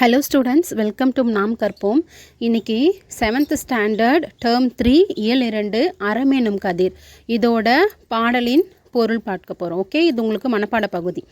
Hello students welcome to நாம் கற்போம் இன்னைக்கு செவன்த் ஸ்டாண்டர்ட் டேர்ம் த்ரீ இயல் இரண்டு அறமேனும் கதிர். இதோட பாடலின் பொருள் பார்க்க போகிறோம் ஓகே இது உங்களுக்கு மனப்பாட பகுதி.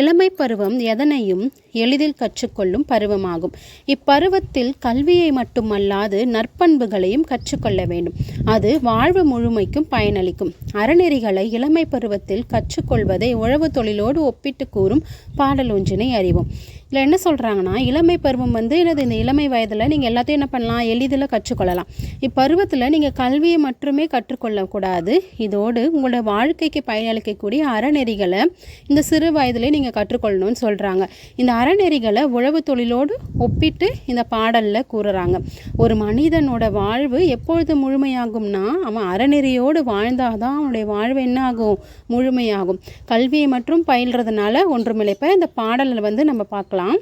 இளமை பருவம் எதனையும் எளிதில் கற்றுக்கொள்ளும் பருவமாகும். இப்பருவத்தில் கல்வியை மட்டுமல்லாது நற்பண்புகளையும் கற்றுக்கொள்ள வேண்டும். அது வாழ்வு முழுமைக்கும் பயனளிக்கும். அறநெறிகளை இளமை பருவத்தில் கற்றுக்கொள்வதை உழவு தொழிலோடு ஒப்பிட்டு கூறும் பாடல் ஒன்றினை அறிவோம். இதில் என்ன சொல்கிறாங்கன்னா இளமை பருவம் வந்து எனது இந்த இளமை வயதில் நீங்கள் எல்லாத்தையும் என்ன பண்ணலாம் எளிதில் கற்றுக்கொள்ளலாம். இப்பருவத்தில் நீங்கள் கல்வியை மட்டுமே கற்றுக்கொள்ளக்கூடாது. இதோடு உங்களோட வாழ்க்கைக்கு பயனளிக்கக்கூடிய அறநெறிகளை இந்த சிறு வயதிலே நீங்கள் கற்றுக்கொள்ளணும்னு சொல்கிறாங்க இந்த அறநெறிகளை உழவு தொழிலோடு ஒப்பிட்டு இந்த பாடலில் கூறுறாங்க. ஒரு மனிதனோட வாழ்வு எப்பொழுது முழுமையாகும்னா அவன் அறநெறியோடு வாழ்ந்தாதான் அவனுடைய வாழ்வு என்ன ஆகும்? முழுமையாகும். கல்வியை மட்டும் பயில்றதுனால ஒன்றுமில்லை. இந்த பாடலில் வந்து நம்ம பார்க்கலாம் பார்க்கலாம்.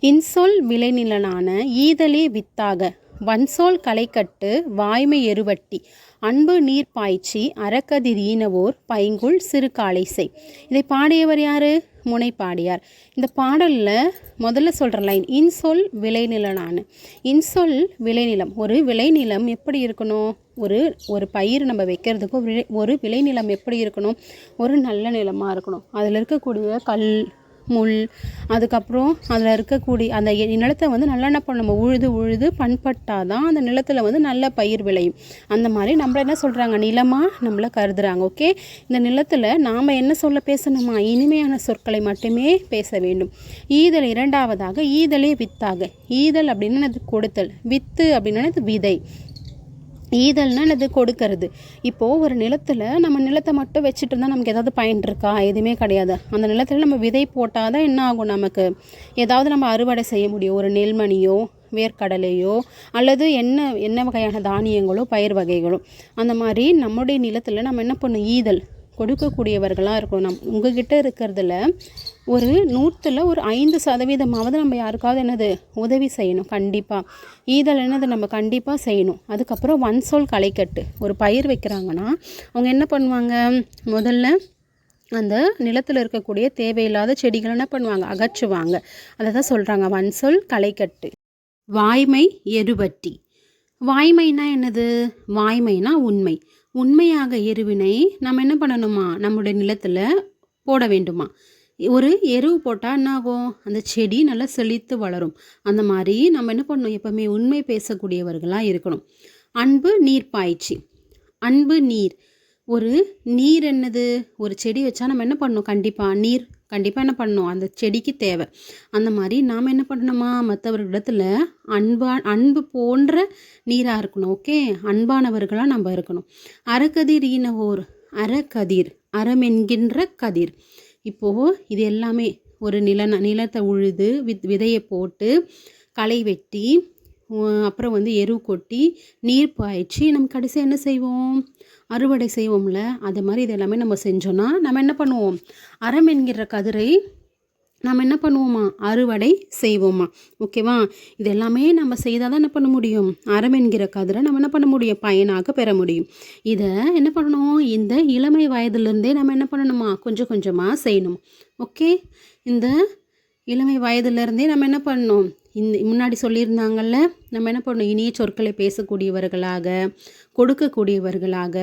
இன்சொல் விளைநிலனான ஈதலே வித்தாக. வன்சோல் களைக்கட்டு வாய்மை எருவட்டி. அன்பு நீர் பாய்ச்சி அறக்கதிர் ஈனவோர் பைங்குள் சிறு காளைசை இதை பாடியவர் யார்? முனைப்பாடியார். இந்த பாடலில் முதல்ல சொல்கிற லைன் இன்சொல் விளைநிலனானு. இன்சொல் விளைநிலம் ஒரு விளைநிலம் எப்படி இருக்கணும்? ஒரு ஒரு பயிர் நம்ம வைக்கிறதுக்கு ஒரு ஒரு விளைநிலம் எப்படி இருக்கணும்? ஒரு நல்ல நிலமாக இருக்கணும். அதில் இருக்கக்கூடிய கல் முள் அதுக்கப்புறம் அதில் இருக்கக்கூடிய அந்த நிலத்தை வந்து நல்லா என்ன பண்ணணும்? நம்ம உழுது உழுது பண்பட்டால் தான் அந்த நிலத்தில் வந்து நல்ல பயிர் விளையும். அந்த மாதிரி நம்மள என்ன சொல்கிறாங்க நிலமாக நம்மளை கருதுகிறாங்க ஓகே இந்த நிலத்தில் நாம் என்ன சொல்ல பேசணுமா? இனிமையான சொற்களை மட்டுமே பேச வேண்டும். ஈதல் இரண்டாவதாக ஈதலே வித்தாக. ஈதல் அப்படின்னு அது கொடுத்தல். வித்து அப்படின்னா அது விதை. ஈதல்னா அது கொடுக்கறது. இப்போது ஒரு நிலத்தில் நம்ம நிலத்தை மட்டும் வச்சுட்டு இருந்தால் நமக்கு ஏதாவது பயன் இருக்கா? எதுவுமே கிடையாது. அந்த நிலத்தில் நம்ம விதை போட்டால் தான் என்ன ஆகும் நமக்கு? ஏதாவது நம்ம அறுவடை செய்ய முடியும். ஒரு நெல்மணியோ வேர்க்கடலையோ அல்லது என்ன என்ன வகையான தானியங்களோ பயிர் வகைகளோ. அந்த மாதிரி நம்முடைய நிலத்தில் நம்ம என்ன பண்ணணும் ஈதல். கொடுக்கக்கூடியவர்களாக இருக்கணும். நம் உங்ககிட்ட இருக்கிறதுல ஒரு நூற்றில் ஒரு ஐந்து சதவீதமாவது நம்ம யாருக்காவது என்னது உதவி செய்யணும் கண்டிப்பாக ஈதல் என்னது நம்ம கண்டிப்பாக செய்யணும். அதுக்கப்புறம் ஒன் சோல் களைக்கட்டு. ஒரு பயிர் வைக்கிறாங்கன்னா அவங்க என்ன பண்ணுவாங்க? முதல்ல அந்த நிலத்தில் இருக்கக்கூடிய தேவையில்லாத செடிகள் என்ன பண்ணுவாங்க? அகற்றுவாங்க. அதை தான் சொல்கிறாங்க வன்சொல் களைக்கட்டு. வாய்மை எருபட்டி வாய்மைனா என்னது? வாய்மைனா உண்மை. உண்மையாக எருவினை நம்ம என்ன பண்ணணுமா? நம்முடைய நிலத்தில் போட வேண்டுமா? ஒரு எருவு போட்டால் என்ன ஆகும் அந்த செடி நல்லா செழித்து வளரும். அந்த மாதிரி நம்ம என்ன பண்ணணும்? எப்போவுமே உண்மை பேசக்கூடியவர்களாக இருக்கணும். அன்பு நீர் பாய்ச்சி அன்பு நீர். ஒரு நீர் என்னது? ஒரு செடி வச்சா நம்ம என்ன பண்ணணும்? கண்டிப்பாக நீர் கண்டிப்பாக என்ன பண்ணணும் அந்த செடிக்கு தேவை. அந்த மாதிரி நாம் என்ன பண்ணணுமா? மற்றவர்களிடத்தில் அன்பா அன்பு போன்ற நீராக இருக்கணும் ஓகே? அன்பானவர்களாக நம்ம இருக்கணும். அறக்கதிர் ஈனவோர் அறக்கதிர் அறம் என்கின்ற கதிர். இப்போது இது எல்லாமே ஒரு நில நிலத்தை உழுது வித் விதையை போட்டு களை வெட்டி அப்புறம் வந்து எரு கொட்டி நீர் பாய்ச்சி நம்ம கடைசியாக என்ன செய்வோம்? அறுவடை செய்வோம்ல அது மாதிரி இது எல்லாமே நம்ம செஞ்சோன்னா நம்ம என்ன பண்ணுவோம்? அறம் என்கிற கதிரை நம்ம என்ன பண்ணுவோமா? அறுவடை செய்வோமா. ஓகேவா? இது எல்லாமே நம்ம செய்தால் தான் என்ன பண்ண முடியும்? அறம் என்கிற கதிரை நம்ம என்ன பண்ண முடியும்? பயனாக பெற முடியும். இதை என்ன பண்ணணும்? இந்த இளமை வயதுலேருந்தே நம்ம என்ன பண்ணணுமா? கொஞ்சம் கொஞ்சமாக செய்யணும். ஓகே? இந்த இளமை வயதுலேருந்தே நம்ம என்ன பண்ணணும்? இந்த முன்னாடி சொல்லியிருந்தாங்கல்ல நம்ம என்ன பண்ணணும்? இனிய சொற்களை பேசக்கூடியவர்களாக கொடுக்கக்கூடியவர்களாக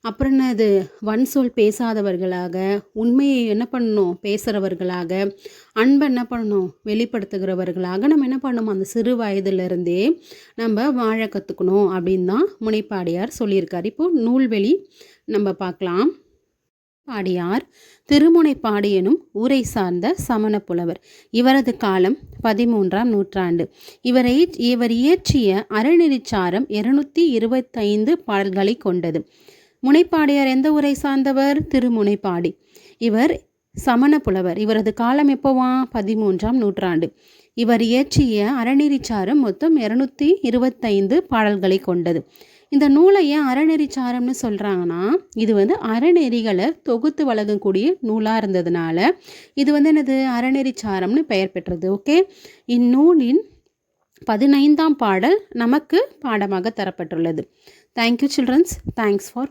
அப்புறம் என்னது? வன் சொல் பேசாதவர்களாக உண்மையை என்ன பண்ணணும்? பேசுகிறவர்களாக அன்பை என்ன பண்ணணும்? வெளிப்படுத்துகிறவர்களாக நம்ம என்ன பண்ணணும்? அந்த சிறு வயதுலேருந்தே நம்ம வாழ கற்றுக்கணும் அப்படின்னு தான் முனைப்பாடியார் சொல்லியிருக்கார். இப்போது நூல்வெளி நம்ம பார்க்கலாம். பாடியார் திருமுனைப்பாடி எனும் ஊரை சார்ந்த சமண புலவர். இவரது காலம் பதிமூன்றாம் நூற்றாண்டு. இவரை இவர் இயற்றிய அறநெறிச்சாரம் இருநூத்தி இருபத்தைந்து பாடல்களை கொண்டது. முனைப்பாடியார் எந்த ஊரை சார்ந்தவர்? திருமுனைப்பாடி. இவர் சமண புலவர். இவரது காலம் எப்போவா? பதிமூன்றாம் நூற்றாண்டு. இவர் இயற்றிய அறநெறிச்சாரம் மொத்தம் இருநூத்தி இருபத்தைந்து பாடல்களை கொண்டது. இந்த நூலை ஏன் அறநெறிச்சாரம்னு சொல்கிறாங்கன்னா இது வந்து அறநெறிகளை தொகுத்து வழங்கக்கூடிய நூலாக இருந்ததுனால. இது வந்து எனது அறநெறிச்சாரம்னு பெயர் பெற்றது. ஓகே? இந்நூலின் பதினைந்தாம் பாடல் நமக்கு பாடமாக தரப்பட்டுள்ளது. Thank you children's thanks for